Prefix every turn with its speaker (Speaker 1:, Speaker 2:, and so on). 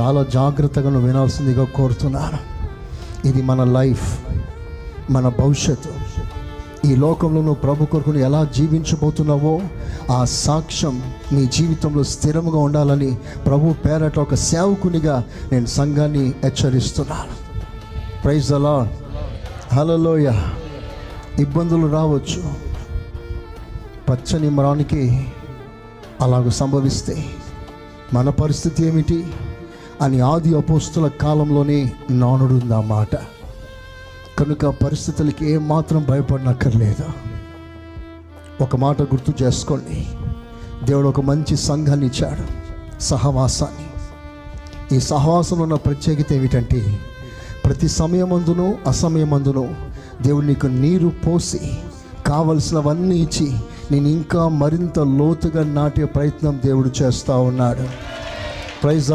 Speaker 1: చాలా జాగ్రత్తగా నువ్వు వినాల్సిందిగా కోరుతున్నాను. ఇది మన లైఫ్ మన భవిష్యత్తు. ఈ లోకంలో నువ్వు ప్రభు కొరకు ఎలా జీవించబోతున్నావో ఆ సాక్ష్యం నీ జీవితంలో స్థిరంగా ఉండాలని ప్రభు పేరట ఒక సేవకునిగా నేను సంఘాన్ని హెచ్చరిస్తున్నాను. ప్రైజ్ అలా హలలోయ ఇబ్బందులు రావచ్చు. పచ్చని మరానికి అలాగ సంభవిస్తే మన పరిస్థితి ఏమిటి? అని ఆది అపోస్తుల కాలంలోనే నానుడుంది ఆ మాట. కనుక పరిస్థితులకి ఏమాత్రం మాత్రం భయపడనక్కర్లేదు. ఒక మాట గుర్తు చేసుకోండి. దేవుడు ఒక మంచి సంఘాన్ని ఇచ్చాడు సహవాసాన్ని. ఈ సహవాసంలో ఉన్న ప్రత్యేకత ఏమిటంటే ప్రతి సమయమందును అసమయమందును దేవుడు నీకు నీరు పోసి కావలసినవన్నీ ఇచ్చి నేను ఇంకా మరింత లోతుగా నాటే ప్రయత్నం దేవుడు చేస్తూ ఉన్నాడు. ప్రైజ్